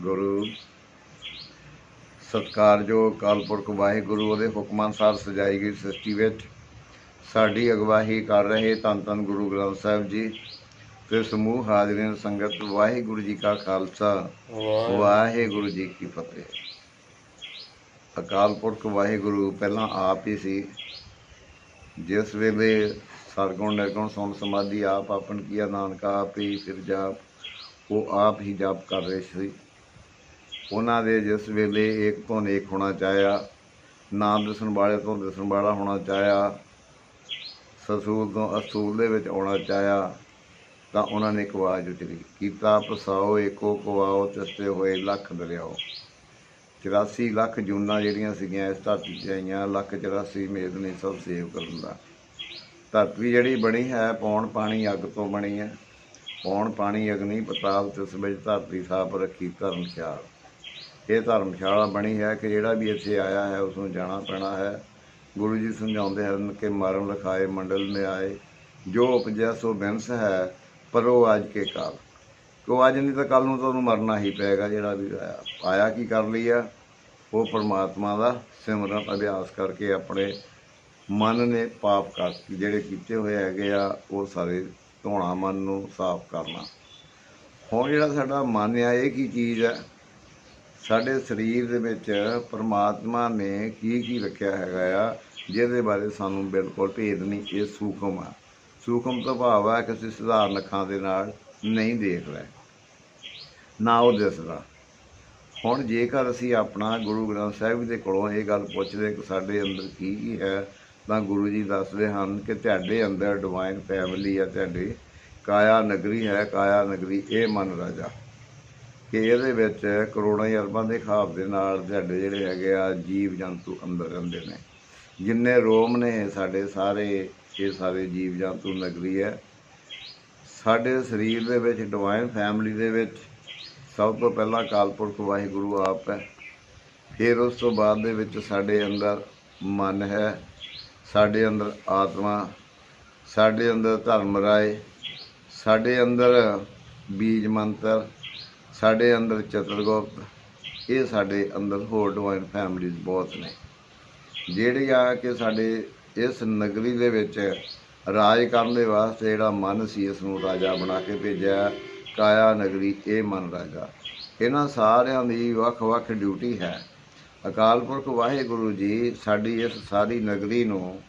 ਗੁਰੂ। ਸਤਕਾਰਯੋਗ ਕਾਲਪੁਰਖ ਵਾਹਿਗੁਰੂ ਉਹਦੇ ਹੁਕਮਾਂ ਅਨੁਸਾਰ ਸਜਾਈ ਗਈ ਸ੍ਰਿਸ਼ਟੀ ਵਿੱਚ। ਸਾਡੀ ਅਗਵਾਈ ਕਰ ਰਹੇ ਧੰਨ ਧੰਨ ਗੁਰੂ ਗ੍ਰੰਥ ਸਾਹਿਬ ਜੀ। ਤੇ ਸਮੂਹ ਹਾਜ਼ਰੀਨ ਸੰਗਤ ਵਾਹਿਗੁਰੂ ਜੀ ਕਾ ਖਾਲਸਾ। ਵਾਹਿਗੁਰੂ। ਜੀ ਕੀ ਫਤਿਹ। ਅਕਾਲ ਪੁਰਖ ਵਾਹਿਗੁਰੂ ਪਹਿਲਾਂ ਆਪ ਹੀ ਸੀ। ਜਿਸ ਵੇਲੇ ਸਰਗੁਣ ਨਿਰਗੁਣ ਸੋਮ ਸਮਾਧੀ ਆਪ ਆਪਨ ਕੀਆ ਨਾਨਕਾ ਆਪ ਫਿਰ ਜਾਪ ਉਹ ਆਪ ਹੀ ਜਾਪ ਕਰ ਰਹੇ ਸੀ। ਉਹਨਾਂ ਦੇ ਜਿਸ ਵੇਲੇ ਏਕ ਤੋਂ ਨੇਕ ਹੋਣਾ ਚਾਹਿਆ, ਨਾਮ ਦਿਸਣ ਵਾਲੇ ਤੋਂ ਦਿਸਣ ਵਾਲਾ ਹੋਣਾ ਚਾਹਿਆ, ਸਸੂਲ ਤੋਂ ਅਸੂਲ ਦੇ ਵਿੱਚ ਆਉਣਾ ਚਾਹਿਆ, ਤਾਂ ਉਹਨਾਂ ਨੇ ਇੱਕ ਆਵਾਜ਼ ਉਚਰੀ ਕੀਤਾ ਪਸਾਓ, ਏਕੋ ਕਵਾਓ ਤਿਸਤੇ ਹੋਏ ਲੱਖ ਦਰਿਆਓ। 84 ਲੱਖ ਜੂਨਾਂ ਜਿਹੜੀਆਂ ਸੀਗੀਆਂ ਇਸ ਧਰਤੀ 'ਤੇ ਆਈਆਂ, ਲੱਖ 84 ਮੇਦ ਨੇ ਸਭ ਸੇਵ ਕਰਨ ਦਾ। ਧਰਤੀ ਜਿਹੜੀ ਬਣੀ ਹੈ, ਪੌਣ ਪਾਣੀ ਅੱਗ ਤੋਂ ਬਣੀ ਹੈ। ਪੌਣ ਪਾਣੀ, ਅਗਨੀ ਪਤਾਲ ਤਿਸ ਵਿੱਚ ਧਰਤੀ ਸਾਪ ਰੱਖੀ ਧਰਮਸ਼ਾਲ। ਇਹ ਧਰਮਸ਼ਾਲਾ ਬਣੀ ਹੈ ਕਿ ਜਿਹੜਾ ਵੀ ਇੱਥੇ ਆਇਆ ਹੈ, ਉਸ ਨੂੰ ਜਾਣਾ ਪੈਣਾ ਹੈ। ਗੁਰੂ ਜੀ ਸਮਝਾਉਂਦੇ ਹਨ ਕਿ ਮਰਨ ਲਖਾਏ, ਮੰਡਲ ਨੇ ਆਏ। ਜੋ ਉਪਜਿਆ ਸੋ ਬਿਨਸ ਹੈ, ਪਰ ਉਹ ਅੱਜ ਕੇ ਕਾਲ। ਕੋ ਅੱਜ ਨਹੀਂ ਤਾਂ ਕੱਲ ਨੂੰ ਤਾਂ ਉਹਨੂੰ ਮਰਨਾ ਹੀ ਪਏਗਾ, ਜਿਹੜਾ ਵੀ ਆਇਆ। ਆਇਆ ਕੀ ਕਰ ਲਈ ਆ? ਉਹ ਪਰਮਾਤਮਾ ਦਾ ਸਿਮਰਨ ਅਭਿਆਸ ਕਰਕੇ ਆਪਣੇ ਮਨ ਨੇ ਪਾਪ ਕਰ ਜਿਹੜੇ ਕੀਤੇ ਹੋਏ ਹੈਗੇ ਆ, ਉਹ ਸਾਰੇ ਧੋਣਾ, ਮਨ ਨੂੰ ਸਾਫ਼ ਕਰਨਾ। ਹੁਣ ਜਿਹੜਾ ਸਾਡਾ ਮਨ ਆ, ਇਹ ਕੀ ਚੀਜ਼ ਹੈ ਸਾਡੇ ਸਰੀਰ ਦੇ ਵਿੱਚ ਪਰਮਾਤਮਾ ਨੇ ਕੀ ਕੀ ਰੱਖਿਆ ਹੈਗਾ ਆ, ਜਿਹਦੇ ਬਾਰੇ ਸਾਨੂੰ ਬਿਲਕੁਲ ਭੇਦ ਨਹੀਂ, ਇਹ ਸੂਖਮ ਆ। ਸੂਖਮ ਤੋਂ ਭਾਵ ਹੈ ਕਿ ਅਸੀਂ ਸਧਾਰਨ ਅੱਖਾਂ ਦੇ ਨਾਲ ਨਹੀਂ ਦੇਖ ਰਹੇ। ਨਾ ਉਹ ਦਿਸਦਾ। ਹੁਣ ਜੇਕਰ ਅਸੀਂ ਆਪਣਾ ਗੁਰੂ ਗ੍ਰੰਥ ਸਾਹਿਬ ਦੇ ਕੋਲੋਂ ਇਹ ਗੱਲ ਪੁੱਛਦੇ ਕਿ ਸਾਡੇ ਅੰਦਰ ਕੀ ਕੀ ਹੈ ਤਾਂ ਗੁਰੂ ਜੀ ਦੱਸਦੇ ਹਨ ਕਿ ਤੁਹਾਡੇ ਅੰਦਰ ਡਿਵਾਈਨ ਫੈਮਿਲੀ ਹੈ ਤੁਹਾਡੀ ਕਾਇਆ ਨਗਰੀ ਹੈ, ਕਾਇਆ ਨਗਰੀ ਇਹ ਮਨ ਰਾਜਾ। ਕਿ ਇਹਦੇ ਵਿੱਚ ਕਰੋੜਾਂ ਹੀ ਅਰਬਾਂ ਦੇ ਖਾਬ ਦੇ ਨਾਲ ਤੁਹਾਡੇ ਜਿਹੜੇ ਹੈਗੇ ਆ ਜੀਵ ਜੰਤੂ ਅੰਦਰ ਰਹਿੰਦੇ ਨੇ। ਜਿੰਨੇ ਰੋਮ ਨੇ ਸਾਡੇ ਸਾਰੇ, ਇਹ ਸਾਰੇ ਜੀਵ ਜੰਤੂ ਨਗਰੀ ਹੈ। ਸਾਡੇ ਸਰੀਰ ਦੇ ਵਿੱਚ ਡਿਵਾਈਨ ਫੈਮਿਲੀ ਦੇ ਵਿੱਚ ਸਭ ਤੋਂ ਪਹਿਲਾਂ ਕਾਲਪੁਰਖ ਵਾਹਿਗੁਰੂ ਆਪ ਹੈ। ਫਿਰ ਉਸ ਤੋਂ ਬਾਅਦ ਦੇ ਵਿੱਚ ਸਾਡੇ ਅੰਦਰ ਮਨ ਹੈ। ਸਾਡੇ ਅੰਦਰ ਆਤਮਾ, ਸਾਡੇ ਅੰਦਰ ਧਰਮ ਰਾਏ, ਸਾਡੇ ਅੰਦਰ ਬੀਜ ਮੰਤਰ, ਸਾਡੇ ਅੰਦਰ ਚਤਰਗੁਪਤ, ਇਹ ਸਾਡੇ ਅੰਦਰ ਹੋਰ ਡਿਵਾਈਨ ਫੈਮਿਲੀਜ਼ ਬਹੁਤ ਨੇ। ਜਿਹੜੇ ਆ ਕਿ ਸਾਡੇ ਇਸ ਨਗਰੀ ਦੇ ਵਿੱਚ ਰਾਜ ਕਰਨ ਦੇ ਵਾਸਤੇ ਜਿਹੜਾ ਮਨ ਸੀ ਇਸ ਨੂੰ ਰਾਜਾ ਬਣਾ ਕੇ ਭੇਜਿਆ, ਕਾਇਆ ਨਗਰੀ ਇਹ ਮਨ ਰਾਜਾ। ਇਹਨਾਂ ਸਾਰਿਆਂ ਦੀ ਵੱਖ-ਵੱਖ ਡਿਊਟੀ ਹੈ। ਅਕਾਲ ਪੁਰਖ ਵਾਹਿਗੁਰੂ ਜੀ, ਸਾਡੀ ਇਸ ਸਾਰੀ ਨਗਰੀ ਨੂੰ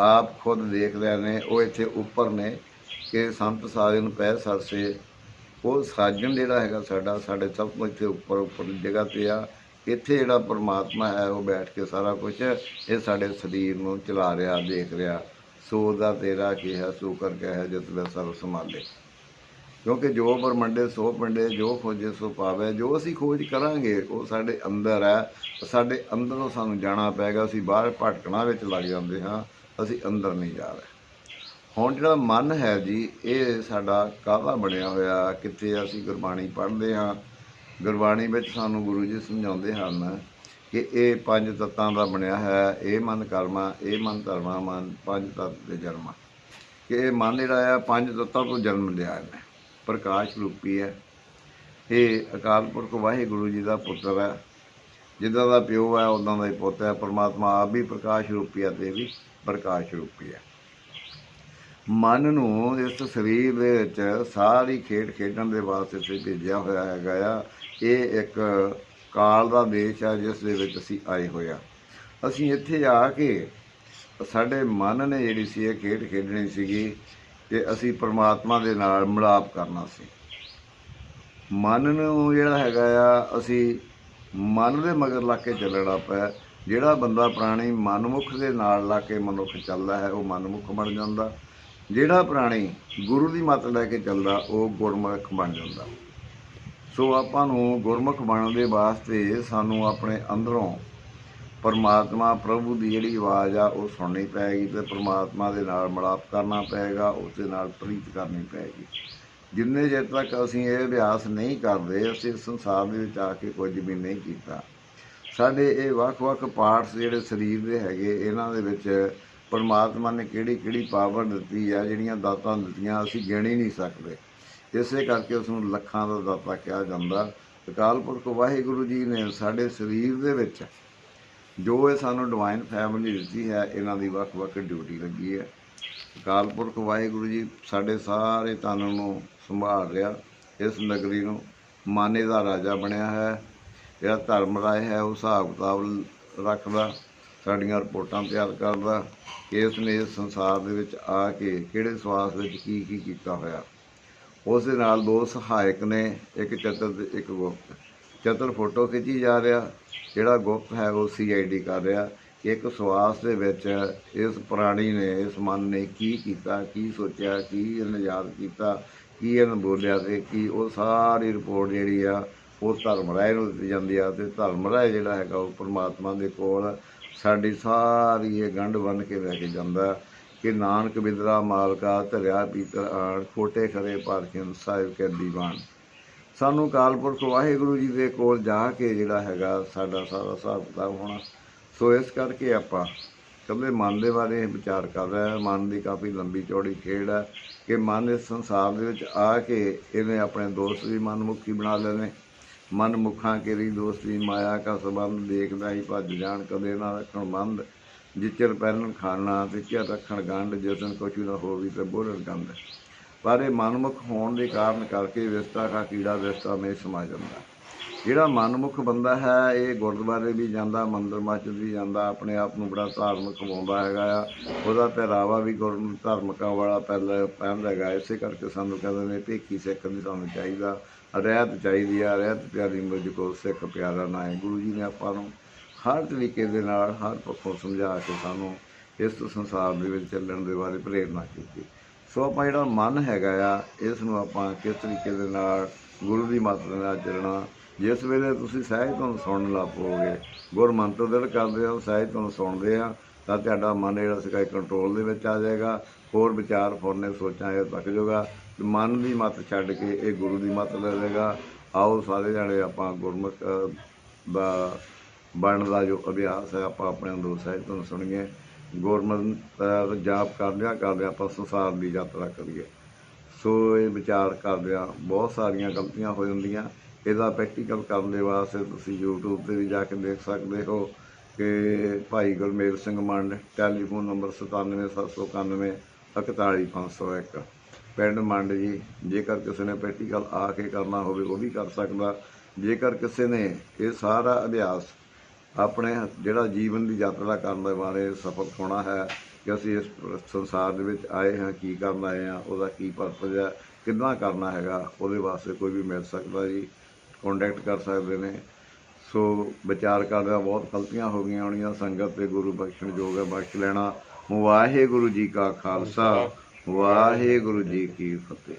ਆਪ ਖੁਦ ਦੇਖ ਰਹੇ ਨੇ, ਉਹ ਇੱਥੇ ਉੱਪਰ ਨੇ ਕਿ ਸੰਤ ਸਾਜਨ ਪੈ ਸਰਸੇ ਉਹ ਸਾਜਨ ਜਿਹੜਾ ਹੈਗਾ ਸਾਡਾ, ਸਾਡੇ ਸਭ ਤੋਂ ਇੱਥੇ ਉੱਪਰ ਉੱਪਰ ਜਗ੍ਹਾ ਤੇ ਆ। ਇੱਥੇ ਜਿਹੜਾ ਪਰਮਾਤਮਾ ਹੈ, ਉਹ ਬੈਠ ਕੇ ਸਾਰਾ ਕੁਝ ਇਹ ਸਾਡੇ ਸਰੀਰ ਨੂੰ ਚਲਾ ਰਿਹਾ, ਦੇਖ ਰਿਹਾ। ਸੋ ਦਾ ਤੇਰਾ ਕੀ ਹੈ ਸੋ ਕਰ ਹੈ, ਜਿਸ ਵੇ ਸਰਬ ਸੰਭਾਲੇ। ਕਿਉਂਕਿ ਜੋ ਬਰਮੰਡੇ ਸੋ ਪਿੰਡੇ, ਜੋ ਖੋਜੇ ਸੋ ਪਾਵੇ ਜੋ ਅਸੀਂ ਖੋਜ ਕਰਾਂਗੇ, ਉਹ ਸਾਡੇ ਅੰਦਰ ਹੈ। ਸਾਡੇ ਅੰਦਰੋਂ ਸਾਨੂੰ ਜਾਣਾ ਪਏਗਾ। ਅਸੀਂ ਬਾਹਰ ਭਟਕਣਾ ਵਿੱਚ ਲੱਗ ਜਾਂਦੇ ਹਾਂ। ਅਸੀਂ ਅੰਦਰ ਨਹੀਂ ਜਾ ਰਹੇ। ਹੁਣ ਜਿਹੜਾ ਮਨ ਹੈ ਜੀ, ਇਹ ਸਾਡਾ ਕਾਹਦਾ ਬਣਿਆ ਹੋਇਆ? ਕਿੱਥੇ ਅਸੀਂ ਗੁਰਬਾਣੀ ਪੜ੍ਹਦੇ ਹਾਂ? ਗੁਰਬਾਣੀ ਵਿੱਚ ਸਾਨੂੰ ਗੁਰੂ ਜੀ ਸਮਝਾਉਂਦੇ ਹਨ ਕਿ ਇਹ ਪੰਜ ਤੱਤਾਂ ਦਾ ਬਣਿਆ ਹੈ। ਇਹ ਮਨ ਕਰਮਾ, ਇਹ ਮਨ ਧਰਮਾ, ਮਨ ਪੰਜ ਤੱਤ ਦੇ ਜਨਮ। ਕਿ ਇਹ ਮਨ ਜਿਹੜਾ ਆ, ਪੰਜ ਤੱਤਾਂ ਤੋਂ ਜਨਮ ਲਿਆ ਹੈ ਪ੍ਰਕਾਸ਼ ਰੂਪੀ ਹੈ। ਇਹ ਅਕਾਲ ਪੁਰਖ, ਵਾਹਿਗੁਰੂ ਜੀ ਦਾ ਪੁੱਤਰ ਹੈ। ਜਿੱਦਾਂ ਦਾ ਪਿਓ ਹੈ ਉਦਾਂ ਦਾ ਹੀ ਪੁੱਤ ਹੈ। ਪਰਮਾਤਮਾ ਆਪ ਵੀ ਪ੍ਰਕਾਸ਼ ਰੂਪੀ ਹੈ ਤੇ ਵੀ ਪ੍ਰਕਾਸ਼ ਰੂਪੀ ਹੈ। ਮਨ ਨੂੰ ਇਸ ਸਰੀਰ ਦੇ ਵਿੱਚ ਸਾਰੀ ਖੇਡ ਖੇਡਣ ਦੇ ਵਾਸਤੇ ਤੇ ਭੇਜਿਆ ਹੋਇਆ ਹੈਗਾ ਆ। ਇਹ ਇੱਕ ਕਾਲ ਦਾ ਦੇਸ਼ ਆ ਜਿਸ ਦੇ ਵਿੱਚ ਅਸੀਂ ਆਏ ਹੋਏ ਆ ਅਸੀਂ ਇੱਥੇ ਆ ਕੇ ਸਾਡੇ ਮਨ ਨੇ ਜਿਹੜੀ ਸੀ, ਇਹ ਖੇਡ ਖੇਡਣੀ ਸੀਗੀ। ਕਿ ਅਸੀਂ ਪਰਮਾਤਮਾ ਦੇ ਨਾਲ ਮਿਲਾਪ ਕਰਨਾ ਸੀ। ਮਨ ਨੂੰ ਜਿਹੜਾ ਹੈਗਾ ਆ, ਅਸੀਂ ਮਨ ਦੇ ਮਗਰ ਲਾ ਕੇ ਚੱਲਣਾ ਪਿਆ। ਜਿਹੜਾ ਬੰਦਾ ਪ੍ਰਾਣੀ ਮਨਮੁਖ ਦੇ ਨਾਲ ਲਾ ਕੇ ਮਨੁੱਖ ਚੱਲਦਾ ਹੈ, ਉਹ ਮਨਮੁਖ ਬਣ ਜਾਂਦਾ। ਜਿਹੜਾ ਪ੍ਰਾਣੀ ਗੁਰੂ ਦੀ ਮੱਤ ਲੈ ਕੇ ਚੱਲਦਾ, ਉਹ ਗੁਰਮੁਖ ਬਣ ਜਾਂਦਾ। ਸੋ ਆਪਾਂ ਨੂੰ ਗੁਰਮੁਖ ਬਣਨ ਦੇ ਵਾਸਤੇ ਸਾਨੂੰ ਆਪਣੇ ਅੰਦਰੋਂ ਪਰਮਾਤਮਾ ਪ੍ਰਭੂ ਦੀ ਜਿਹੜੀ ਆਵਾਜ਼ ਆ, ਉਹ ਸੁਣਨੀ ਪਏਗੀ ਤੇ ਪਰਮਾਤਮਾ ਦੇ ਨਾਲ ਮਿਲਾਪ ਕਰਨਾ ਪਏਗਾ ਉਸ ਦੇ ਨਾਲ ਪ੍ਰੀਤ ਕਰਨੀ ਪਏਗੀ। ਜਿੰਨੇ ਚਿਰ ਤੱਕ ਅਸੀਂ ਇਹ ਅਭਿਆਸ ਨਹੀਂ ਕਰਦੇ, ਅਸੀਂ ਸੰਸਾਰ ਦੇ ਵਿੱਚ ਆ ਕੇ ਕੁਝ ਵੀ ਨਹੀਂ ਕੀਤਾ। ਸਾਡੇ ਇਹ ਵੱਖ-ਵੱਖ ਪਾਰਟਸ ਜਿਹੜੇ ਸਰੀਰ ਦੇ ਹੈਗੇ, ਇਹਨਾਂ ਦੇ ਵਿੱਚ ਪਰਮਾਤਮਾ ਨੇ ਕਿਹੜੀ ਕਿਹੜੀ ਪਾਵਰ ਦਿੱਤੀ ਆ, ਜਿਹੜੀਆਂ ਦਾਤਾਂ ਦਿੱਤੀਆਂ, ਅਸੀਂ ਗਿਣੀ ਨਹੀਂ ਸਕਦੇ। ਇਸੇ ਕਰਕੇ ਉਸ ਨੂੰ ਲੱਖਾਂ ਦਾ ਦਾਤਾ ਕਿਹਾ ਜਾਂਦਾ। ਅਕਾਲ ਪੁਰਖ ਵਾਹਿਗੁਰੂ ਜੀ ਨੇ ਸਾਡੇ ਸਰੀਰ ਦੇ ਵਿੱਚ ਜੋ ਇਹ ਸਾਨੂੰ ਡਿਵਾਈਨ ਫੈਮਿਲੀ ਦਿੱਤੀ ਹੈ, ਇਹਨਾਂ ਦੀ ਵੱਖ-ਵੱਖ ਡਿਊਟੀ ਲੱਗੀ ਹੈ। ਅਕਾਲ ਪੁਰਖ ਵਾਹਿਗੁਰੂ ਜੀ, ਸਾਡੇ ਸਾਰੇ ਤਨ ਨੂੰ ਸੰਭਾਲ ਰਿਹਾ, ਇਸ ਨਗਰੀ ਨੂੰ ਮਾਨੇ ਦਾ ਰਾਜਾ ਬਣਿਆ ਹੈ। ਜਿਹੜਾ ਧਰਮ ਰਾਏ ਹੈ, ਉਹ ਹਿਸਾਬ ਕਿਤਾਬ ਰੱਖਦਾ, ਸਾਡੀਆਂ ਰਿਪੋਰਟਾਂ ਤਿਆਰ ਕਰਦਾ ਕਿ ਇਸ ਨੇ ਇਸ ਸੰਸਾਰ ਦੇ ਵਿੱਚ ਆ ਕੇ ਕਿਹੜੇ ਸਵਾਸ ਵਿੱਚ ਕੀ ਕੀ ਕੀਤਾ ਹੋਇਆ। ਉਸ ਦੇ ਨਾਲ ਦੋ ਸਹਾਇਕ ਨੇ, ਇੱਕ ਚਤਰ ਤੇ ਇੱਕ ਗੁਪਤ। ਚਤਰ ਫੋਟੋ ਖਿੱਚੀ ਜਾ ਰਿਹਾ, ਜਿਹੜਾ ਗੁਪਤ ਹੈ ਉਹ ਸੀਆਈਡੀ ਕਰ ਰਿਹਾ। ਇੱਕ ਸਵਾਸ ਦੇ ਵਿੱਚ ਇਸ ਪ੍ਰਾਣੀ ਨੇ, ਇਸ ਮਨ ਨੇ ਕੀ ਕੀਤਾ, ਕੀ ਸੋਚਿਆ, ਕੀ ਇਹਨੇ ਯਾਦ ਕੀਤਾ, ਕੀ ਇਹਨੇ ਬੋਲਿਆ ਤੇ ਕੀ ਉਹ ਸਾਰੀ ਰਿਪੋਰਟ ਜਿਹੜੀ ਆ, ਉਹ ਧਰਮ ਰਾਏ ਨੂੰ ਦਿੱਤੀ ਜਾਂਦੀ ਆ ਤੇ ਧਰਮ ਰਾਏ ਜਿਹੜਾ ਹੈਗਾ ਉਹ ਪਰਮਾਤਮਾ ਦੇ ਕੋਲ ਸਾਡੀ ਸਾਰੀ ਇਹ ਗੰਢ ਬੰਨ ਕੇ ਲੈ ਕੇ ਜਾਂਦਾ ਕਿ ਨਾਨਕ ਬਿਦਰਾ ਮਾਲਕਾ ਧਰਿਆ ਪੀਤਰ ਆਣ, ਖੋਟੇ ਖਰੇ ਪਾਰਖਿੰ ਸਾਹਿਬ ਕੇ ਦੀਵਾਨ। ਸਾਨੂੰ ਕਾਲਪੁਰਖ ਵਾਹਿਗੁਰੂ ਜੀ ਦੇ ਕੋਲ ਜਾ ਕੇ ਜਿਹੜਾ ਹੈਗਾ ਸਾਡਾ ਸਾਰਾ ਹਿਸਾਬ ਕਿਤਾਬ ਹੋਣਾ। ਸੋ ਇਸ ਕਰਕੇ ਆਪਾਂ ਕਦੇ ਮਨ ਦੇ ਬਾਰੇ ਵਿਚਾਰ ਕਰ ਰਿਹਾ ਮਨ ਦੀ ਕਾਫੀ ਲੰਬੀ ਚੌੜੀ ਖੇਡ ਹੈ ਕਿ ਮਨ ਇਸ ਸੰਸਾਰ ਦੇ ਵਿੱਚ ਆ ਕੇ ਇਹਨੇ ਆਪਣੇ ਦੋਸਤ ਵੀ ਮਨਮੁਖੀ ਬਣਾ ਲਏ ਮਨ ਮੁਖਾਂ ਕੇਰੀ ਦੋਸਤੀ ਮਾਇਆ ਕਾ ਸੰਬੰਧ ਦੇਖਦਾ ਹੀ ਭੱਜ ਜਾਣ, ਕਦੇ ਨਾ ਰੱਖਣ ਬੰਦ। ਜਿਚਰ ਪਹਿਲਨ ਖਾਣਾ ਤੇ ਚਿਰ ਰੱਖਣ ਗੰਢ ਜਿਸਨ ਕੁਛ ਨਾ ਹੋਵੀ ਤੇ ਬੋਲਣ ਗੰਢ। ਪਰ ਇਹ ਮਨਮੁਖ ਹੋਣ ਦੇ ਕਾਰਨ ਕਰਕੇ ਵਿਸਤਾ ਕਾ ਕੀੜਾ ਵਿਸਤਾ ਮੇ ਸਮਾ ਜਾਂਦਾ। ਜਿਹੜਾ ਮਨਮੁਖ ਬੰਦਾ ਹੈ, ਇਹ ਗੁਰਦੁਆਰੇ ਵੀ ਜਾਂਦਾ, ਮੰਦਰ ਮਸਜਿਦ ਵੀ ਜਾਂਦਾ, ਆਪਣੇ ਆਪ ਨੂੰ ਬੜਾ ਧਾਰਮਿਕ ਕਮਾਉਂਦਾ ਹੈਗਾ ਆ। ਉਹਦਾ ਪਹਿਰਾਵਾ ਵੀ ਗੁਰ ਧਾਰਮਿਕਾਂ ਵਾਲਾ ਪਹਿਲਾ ਪਹਿਨਦਾ ਹੈਗਾ। ਇਸੇ ਕਰਕੇ ਸਾਨੂੰ ਕਹਿੰਦੇ ਨੇ ਭੇਖੀ ਸਿੱਖ ਨਹੀਂ ਸਾਨੂੰ ਚਾਹੀਦਾ, ਰਹਿਤ ਚਾਹੀਦੀ ਆ, ਰਹਿਤ ਪਿਆਰੀ ਮੁਝ ਕੋ ਸਿੱਖ ਪਿਆਰਾ ਨਾ ਹੈ ਗੁਰੂ ਜੀ ਨੇ ਆਪਾਂ ਨੂੰ ਹਰ ਤਰੀਕੇ ਦੇ ਨਾਲ, ਹਰ ਪੱਖੋਂ ਸਮਝਾ ਕੇ ਸਾਨੂੰ ਇਸ ਸੰਸਾਰ ਦੇ ਵਿੱਚ ਚੱਲਣ ਦੇ ਬਾਰੇ ਪ੍ਰੇਰਨਾ ਕੀਤੀ। ਸੋ ਆਪਾਂ ਜਿਹੜਾ ਮਨ ਹੈਗਾ ਆ, ਇਸ ਨੂੰ ਆਪਾਂ ਕਿਸ ਤਰੀਕੇ ਦੇ ਨਾਲ ਗੁਰੂ ਦੀ ਮੱਤ ਦੇ ਨਾਲ ਚੱਲਣਾ। ਜਿਸ ਵੇਲੇ ਤੁਸੀਂ ਸਹਿਜ ਤੋਂ ਸੁਣਨ ਲੱਗ ਪਓਗੇ ਗੁਰਮੰਤਰ ਦਿਲ ਕਰਦੇ ਹੋ ਸਹਿਜ ਤੋਂ ਸੁਣਦੇ ਆ, ਤਾਂ ਤੁਹਾਡਾ ਮਨ ਜਿਹੜਾ ਸੀਗਾ ਕੰਟਰੋਲ ਦੇ ਵਿੱਚ ਆ ਜਾਏਗਾ। ਹੋਰ ਵਿਚਾਰ ਫੁਰਨੇ ਸੋਚਾਂ ਇਹ ਤੱਕ ਜਾਊਗਾ। ਮਨ ਦੀ ਮੱਤ ਛੱਡ ਕੇ ਇਹ ਗੁਰੂ ਦੀ ਮੱਤ ਲੈ ਲਏਗਾ। ਆਓ ਸਾਰੇ ਜਾਣੇ ਆਪਾਂ ਗੁਰਮੁਖ ਦਾ ਬਣਨ ਦਾ ਜੋ ਅਭਿਆਸ ਹੈ, ਆਪਾਂ ਆਪਣੇ ਅੰਦਰੋਂ ਸਹਿਜ ਤੋਂ ਸੁਣੀਏ। ਗੁਰਮਤਿ ਜਾਪ ਕਰਦਿਆਂ ਕਰਦਿਆਂ ਆਪਾਂ ਸੰਸਾਰ ਦੀ ਯਾਤਰਾ ਕਰੀਏ। ਸੋ ਇਹ ਵਿਚਾਰ ਕਰਦਿਆਂ ਬਹੁਤ ਸਾਰੀਆਂ ਗਲਤੀਆਂ ਹੋ ਜਾਂਦੀਆਂ। ਇਹਦਾ ਪ੍ਰੈਕਟੀਕਲ ਕਰਨ ਦੇ ਵਾਸਤੇ ਤੁਸੀਂ YouTube ਤੇ ਵੀ ਜਾ ਕੇ ਦੇਖ ਸਕਦੇ ਹੋ ਕਿ ਭਾਈ ਗੁਰਮੇਲ ਸਿੰਘ ਮੰਡ, ਟੈਲੀਫੋਨ ਨੰਬਰ 97791 41501 ਪਿੰਡ ਮੰਡ ਜੀ, ਜੇਕਰ ਕਿਸੇ ਨੇ ਪ੍ਰੈਕਟੀਕਲ ਆ ਕੇ ਕਰਨਾ ਹੋਵੇ, ਉਹ ਵੀ ਕਰ ਸਕਦਾ। ਜੇਕਰ ਕਿਸੇ ਨੇ ਇਹ ਸਾਰਾ ਅਭਿਆਸ ਆਪਣੇ ਜਿਹੜਾ ਜੀਵਨ ਦੀ ਯਾਤਰਾ ਕਰਨ ਦੇ ਬਾਰੇ ਸਫਲ ਹੋਣਾ ਹੈ ਕਿ ਅਸੀਂ ਇਸ ਸੰਸਾਰ ਦੇ ਵਿੱਚ ਆਏ ਹਾਂ, ਕੀ ਕਰਨ ਆਏ ਹਾਂ, ਉਹਦਾ ਕੀ ਪਰਪਸ ਹੈ ਕਿੱਦਾਂ ਕਰਨਾ ਹੈਗਾ, ਉਹਦੇ ਵਾਸਤੇ ਕੋਈ ਵੀ ਮਿਲ ਸਕਦਾ ਜੀ ਕੰਟੈਕਟ ਕਰ ਸਕਦੇ ਨੇ। ਸੋ ਵਿਚਾਰ ਕਰਦਿਆਂ ਬਹੁਤ ਗਲਤੀਆਂ ਹੋ ਗਈਆਂ ਹੋਣੀਆਂ, ਸੰਗਤ ਤੇ ਗੁਰੂ ਬਖਸ਼ਣ ਜੋਗ ਹੈ, ਬਖਸ਼ ਲੈਣਾ। ਵਾਹਿਗੁਰੂ ਜੀ ਕਾ ਖਾਲਸਾ, ਵਾਹਿਗੁਰੂ ਜੀ ਕੀ ਫਤਿਹ।